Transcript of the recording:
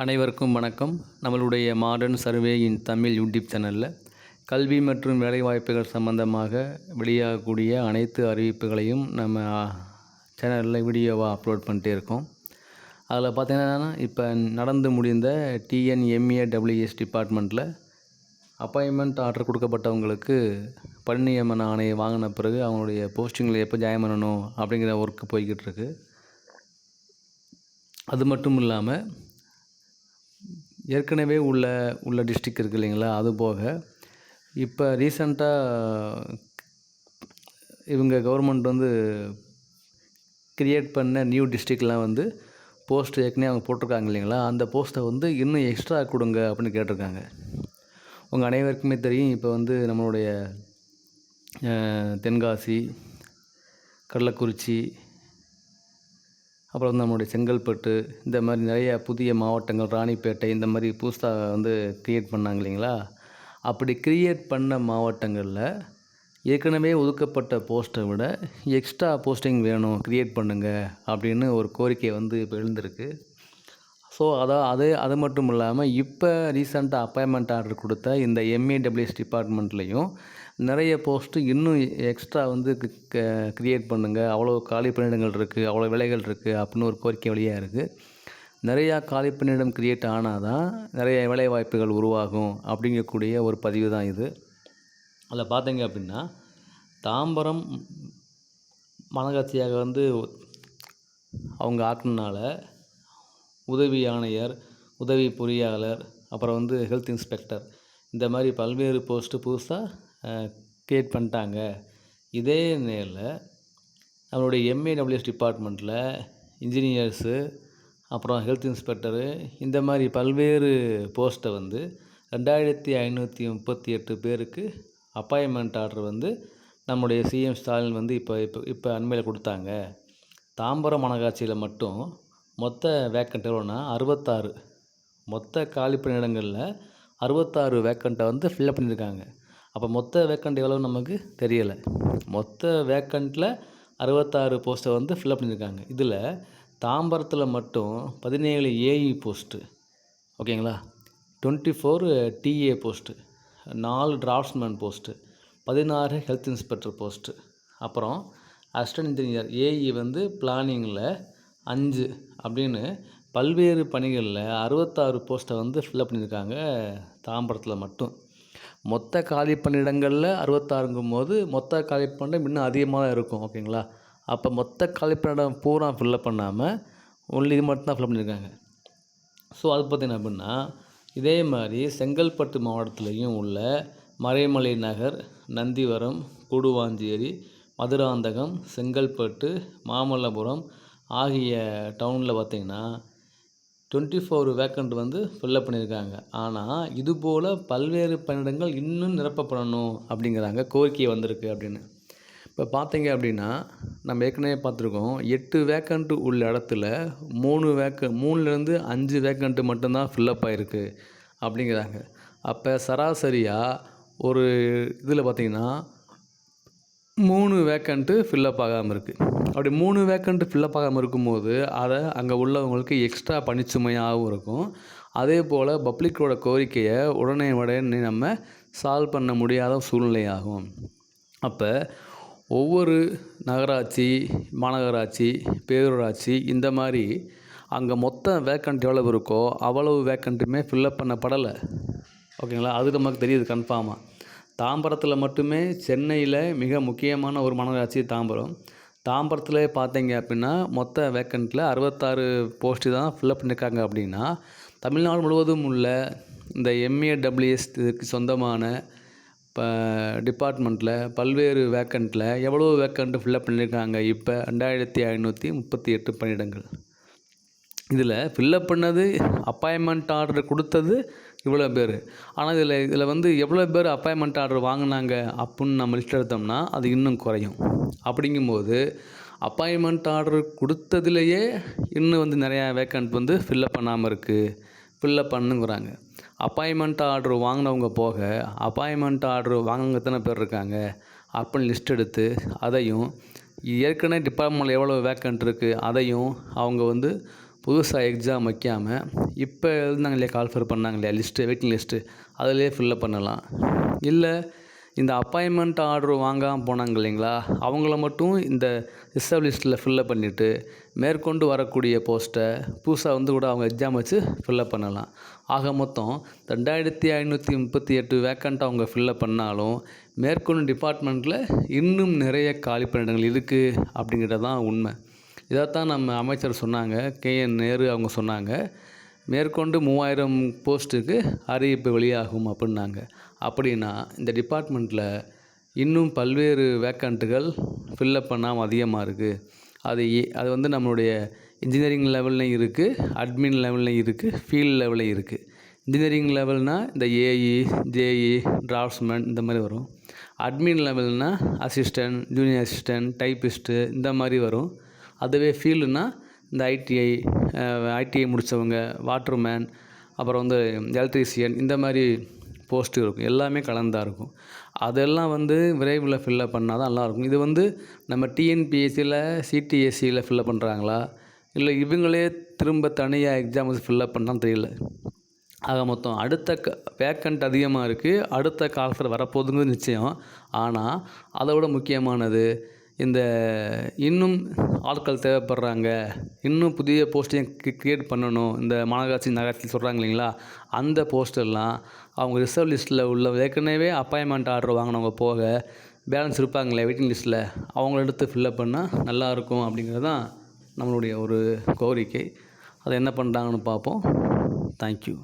அனைவருக்கும் வணக்கம். நம்மளுடைய modern survey in Tamil YouTube சேனலில் கல்வி மற்றும் வேலைவாய்ப்புகள் சம்பந்தமாக வெளியாகக்கூடிய அனைத்து அறிவிப்புகளையும் நம்ம சேனலில் வீடியோவாக அப்லோட் பண்ணிட்டே இருக்கோம். அதில் பார்த்தீங்கன்னா இப்போ நடந்து முடிந்த டிஎன்எம்ஏ டபிள்யூஎஸ் டிபார்ட்மெண்ட்டில் அப்பாயின்மெண்ட் ஆர்டர் கொடுக்கப்பட்டவங்களுக்கு பணி நியமன ஆணையை வாங்கின பிறகு அவங்களுடைய போஸ்டிங்கில் எப்போ ஜாயின் பண்ணணும் அப்படிங்கிற ஒர்க்கு போய்கிட்டு இருக்கு. அது மட்டும் இல்லாமல் ஏற்கனவே உள்ள உள்ள டிஸ்ட்ரிக் இருக்குது இல்லைங்களா? அது போக இப்போ ரீசண்டாக இவங்க கவர்மெண்ட் வந்து கிரியேட் பண்ண நியூ டிஸ்ட்ரிக்ட்லாம் வந்து போஸ்ட் ஏற்கனவே அவங்க போட்டிருக்காங்க இல்லைங்களா? அந்த போஸ்ட்டை வந்து இன்னும் எக்ஸ்ட்ரா கொடுங்க அப்படின்னு கேட்டிருக்காங்க. உங்கள் அனைவருக்குமே தெரியும் இப்போ வந்து நம்மளுடைய தென்காசி கள்ளக்குறிச்சி அப்புறம் வந்து நம்மளுடைய செங்கல்பட்டு இந்த மாதிரி நிறைய புதிய மாவட்டங்கள் ராணிப்பேட்டை இந்த மாதிரி புதுசாக வந்து க்ரியேட் பண்ணாங்க இல்லைங்களா? அப்படி க்ரியேட் பண்ண மாவட்டங்களில் ஏற்கனவே ஒதுக்கப்பட்ட போஸ்ட்டை விட எக்ஸ்ட்ரா போஸ்டிங் வேணும் க்ரியேட் பண்ணுங்கள் அப்படின்னு ஒரு கோரிக்கை வந்து இப்போ எழுந்திருக்கு. ஸோ அதான் அது அது மட்டும் இல்லாமல் இப்போ ரீசெண்டாக அப்பாயின்மெண்ட் ஆர்டர் கொடுத்த இந்த எம்ஏடபிள்யூஎஸ் டிபார்ட்மெண்ட்லேயும் நிறைய போஸ்ட்டு இன்னும் எக்ஸ்ட்ரா வந்து க்ரியேட் பண்ணுங்கள் அவ்வளோ காலி பணியிடங்கள் இருக்குது அவ்வளோ வேலைகள் இருக்குது அப்படின்னு ஒரு கோரிக்கை வழியாக இருக்குது நிறையா காலி பணியிடம் க்ரியேட் ஆனால் தான் நிறைய வேலை வாய்ப்புகள் உருவாகும் அப்படிங்கக்கூடிய ஒரு பதிவு தான் இது. அதில் பார்த்தீங்க அப்படின்னா தாம்பரம் மாநகராட்சியாக வந்து அவங்க ஆக்குனால உதவி ஆணையர் உதவி பொறியாளர் அப்புறம் வந்து ஹெல்த் இன்ஸ்பெக்டர் இந்த மாதிரி பல்வேறு போஸ்ட்டு புதுசாக க்ரியேட் பண்ணிட்டாங்க. இதே நேரில் நம்மளுடைய எம்ஏடபிள்யூஎஸ் டிபார்ட்மெண்ட்டில் இன்ஜினியர்ஸு அப்புறம் ஹெல்த் இன்ஸ்பெக்டரு இந்த மாதிரி பல்வேறு போஸ்ட்டை வந்து ரெண்டாயிரத்தி ஐநூற்றி முப்பத்தி எட்டு பேருக்கு அப்பாயின்மெண்ட் ஆர்டர் வந்து நம்முடைய சிஎம் ஸ்டாலின் வந்து இப்போ இப்போ இப்போ அண்மையில் கொடுத்தாங்க. தாம்பரம் மாநகராட்சியில் மட்டும் மொத்த வேக்கண்ட் எவ்வளோன்னா அறுபத்தாறு. மொத்த காலி பணியிடங்களில் அறுபத்தாறு வேக்கண்ட்டை வந்து ஃபில்அப் பண்ணியிருக்காங்க. அப்போ மொத்த வேக்கண்ட் எவ்வளோ நமக்கு தெரியலை. மொத்த வேக்கண்ட்டில் அறுபத்தாறு போஸ்ட்டை வந்து ஃபில்அப் பண்ணியிருக்காங்க இதில் தாம்பரத்தில் மட்டும் பதினேழு ஏஇ போஸ்ட்டு ஓகேங்களா டுவெண்ட்டி ஃபோர் டிஏ போஸ்ட்டு நாலு டிராஃப்ட்ஸ்மேன் போஸ்ட்டு பதினாறு ஹெல்த் இன்ஸ்பெக்டர் போஸ்ட்டு அப்புறம் அசிஸ்டன்ட் இன்ஜினியர் ஏஇ வந்து பிளானிங்கில் அஞ்சு அப்படின்னு பல்வேறு பணிகளில் அறுபத்தாறு போஸ்ட்டை வந்து ஃபில்அப் பண்ணியிருக்காங்க தாம்பரத்தில் மட்டும். மொத்த காலி பணியிடங்களில் அறுபத்தாறுங்கும் போது மொத்த காலி பணியிடம் இன்னும் அதிகமாக தான் இருக்கும் ஓகேங்களா? அப்போ மொத்த காலி பணியிடம் பூரா ஃபில்அப் பண்ணாமல் ஒன்லி இது மட்டும் தான் ஃபில்அப் பண்ணியிருக்காங்க. ஸோ அது பார்த்திங்கன்னா அப்படின்னா இதே மாதிரி செங்கல்பட்டு மாவட்டத்துலேயும் உள்ள மறைமலை நகர் நந்திவரம் கூடுவாஞ்சேரி மதுராந்தகம் செங்கல்பட்டு மாமல்லபுரம் ஆகிய டவுனில் பார்த்திங்கன்னா டுவெண்ட்டி ஃபோர் வேக்கண்ட் வந்து ஃபில்லப் பண்ணியிருக்காங்க. ஆனால் இதுபோல் பல்வேறு பணியிடங்கள் இன்னும் நிரப்பப்படணும் அப்படிங்கிறாங்க. கோரிக்கை வந்திருக்கு அப்படின்னு. இப்போ பார்த்தீங்க அப்படின்னா நம்ம ஏற்கனவே பார்த்துருக்கோம் எட்டு வேக்கண்ட்டு உள்ள இடத்துல மூணு வேக்க மூணுலேருந்து அஞ்சு வேக்கண்ட்டு மட்டும்தான் ஃபில்லப் ஆகிருக்கு அப்படிங்கிறாங்க. அப்போ சராசரியாக ஒரு இதில் பார்த்திங்கன்னா மூணு வேக்கண்ட்டு ஃபில்லப் ஆகாமல் இருக்குது அப்படி மூணு வேக்கண்ட் ஃபில்லப் ஆகாமல் இருக்கும்போது அதை அங்கே உள்ளவங்களுக்கு எக்ஸ்ட்ரா பணிச்சுமையாகவும் இருக்கும். அதே போல் பப்ளிக்கோட கோரிக்கையை உடனே உடனே நம்ம சால்வ் பண்ண முடியாத சூழ்நிலையாகும். அப்போ ஒவ்வொரு நகராட்சி மாநகராட்சி பேரூராட்சி இந்த மாதிரி அங்கே மொத்த வேக்கண்ட் எவ்வளவு இருக்கோ அவ்வளவு வேக்கண்ட்டுமே ஃபில்லப் பண்ணப்படலை. ஓகேங்களா? அது நமக்கு தெரியுது கன்ஃபார்மாக தாம்பரத்தில் மட்டுமே சென்னையில் மிக முக்கியமான ஒரு மாநகராட்சி தாம்பரம். தாம்பரத்தில் பார்த்தீங்க அப்படின்னா மொத்த வேக்கண்ட்டில் அறுபத்தாறு போஸ்ட்டு தான் ஃபில்லப் பண்ணியிருக்காங்க அப்படின்னா தமிழ்நாடு முழுவதும் உள்ள இந்த எம்ஏடபிள்யூஎஸ் இதுக்கு சொந்தமான இப்போ டிபார்ட்மெண்ட்டில் பல்வேறு வேக்கண்ட்டில் எவ்வளோ வேக்கண்ட்டு ஃபில்லப் பண்ணியிருக்காங்க இப்போ ரெண்டாயிரத்தி ஐநூற்றி முப்பத்தி எட்டு பணியிடங்கள். இதில் ஃபில்லப் பண்ணது அப்பாயின்மெண்ட் ஆர்டர் கொடுத்தது இவ்வளோ பேர். ஆனால் இதில் இதில் வந்து எவ்வளோ பேர் அப்பாயின்மெண்ட் ஆர்டர் வாங்கினாங்க அப்புடின்னு நம்ம லிஸ்ட் எடுத்தோம்னா அது இன்னும் குறையும். அப்படிங்கும்போது அப்பாயின்மெண்ட் ஆர்டர் கொடுத்ததுலேயே இன்னும் வந்து நிறையா வேக்கண்ட் வந்து ஃபில்லப் பண்ணாமல் இருக்குது ஃபில்லப் பண்ணுங்கிறாங்க. அப்பாயின்மெண்ட் ஆர்டர் வாங்கினவங்க போக அப்பாயின்மெண்ட் ஆர்டர் வாங்கினவங்க எத்தனை பேர் இருக்காங்க அப்படின்னு லிஸ்ட் எடுத்து அதையும் ஏற்கனவே டிபார்ட்மெண்ட்டில் எவ்வளோ வேக்கண்ட் இருக்குது அதையும் அவங்க வந்து புதுசாக எக்ஸாம் வைக்காமல் இப்போ எழுதுனாங்க இல்லையா கால்ஃபர் பண்ணாங்க இல்லையா லிஸ்ட்டு வெயிட்டிங் லிஸ்ட்டு அதிலே ஃபில்லப் பண்ணலாம். இல்லை இந்த அப்பாயின்மெண்ட் ஆர்டர் வாங்காமல் போனாங்க இல்லைங்களா அவங்கள மட்டும் இந்த ரிசர்வ் லிஸ்ட்டில் ஃபில்லப் பண்ணிவிட்டு மேற்கொண்டு வரக்கூடிய போஸ்ட்டை புதுசாக வந்து கூட அவங்க எக்ஸாம் வச்சு ஃபில்லப் பண்ணலாம். ஆக மொத்தம் ரெண்டாயிரத்தி ஐநூற்றி முப்பத்தி எட்டு வேக்கண்ட் அவங்க ஃபில்லப் பண்ணாலும் மேற்கொண்டு டிபார்ட்மெண்ட்டில் இன்னும் நிறைய காலி பணியிடங்கள் இருக்குது அப்படிங்கிறது தான் உண்மை. இதைத்தான் நம்ம அமைச்சர் சொன்னாங்க. கேஎன் நேரு அவங்க சொன்னாங்க. மேற்கொண்டு மூவாயிரம் போஸ்ட்டுக்கு அறிவிப்பு வெளியாகும் அப்படின்னாங்க. அப்படின்னா இந்த டிபார்ட்மெண்ட்டில் இன்னும் பல்வேறு வேக்கண்ட்டுகள் ஃபில்லப் பண்ணாமல் அதிகமாக இருக்குது அது அது வந்து நம்மளுடைய இன்ஜினியரிங் லெவல்லையும் இருக்குது அட்மின் லெவல்லையும் இருக்குது ஃபீல்ட் லெவல்லையும் இருக்குது இன்ஜினியரிங் லெவல்னால் இந்த ஏஇ ஜேஇ டிராஃப்ட்ஸ்மேன் இந்த மாதிரி வரும். அட்மின் லெவல்னால் அசிஸ்டன்ட் ஜூனியர் அசிஸ்டன்ட் டைப்பிஸ்ட்டு இந்த மாதிரி வரும். அதுவே ஃபீல்டுனா இந்த ஐடிஐ ஐடிஐ முடித்தவங்க வாட்டர்மேன் அப்புறம் வந்து எலக்ட்ரீஷியன் இந்த மாதிரி போஸ்ட்டு இருக்கும். எல்லாமே கலந்தா இருக்கும். அதெல்லாம் வந்து விரைவில் ஃபில்லப் பண்ணால் தான் நல்லாயிருக்கும். இது வந்து நம்ம டிஎன்பிஎஸ்சியில் சிடிஎஸ்சியில் ஃபில்லப் பண்ணுறாங்களா இல்லை இவங்களே திரும்ப தனியாக எக்ஸாம் வச்சு ஃபில்லப் பண்ணால் தெரியல. ஆக மொத்தம் அடுத்த க வேக்கண்ட் அதிகமாக இருக்குது அடுத்த காலத்தில் வரப்போகுதுங்கிறது நிச்சயம். ஆனால் அதை விட முக்கியமானது இந்த இன்னும் ஆட்கள் தேவைப்படுறாங்க. இன்னும் புதிய போஸ்டிங் க்ரியேட் பண்ணணும். இந்த மாநகராட்சி நகராட்சி சொல்கிறாங்க இல்லைங்களா? அந்த போஸ்டெல்லாம் அவங்க ரிசர்வ் லிஸ்ட்டில் உள்ள ஏற்கனவே அப்பாயின்மெண்ட் ஆர்டர் வாங்கினவங்க போக பேலன்ஸ் இருப்பாங்களே வெயிட்டிங் லிஸ்ட்டில் அவங்கள எடுத்து ஃபில்லப் பண்ணால் நல்லாயிருக்கும் அப்படிங்கிறது தான் நம்மளுடைய ஒரு கோரிக்கை. அதை என்ன பண்ணுறாங்கன்னு பார்ப்போம். தேங்க்யூ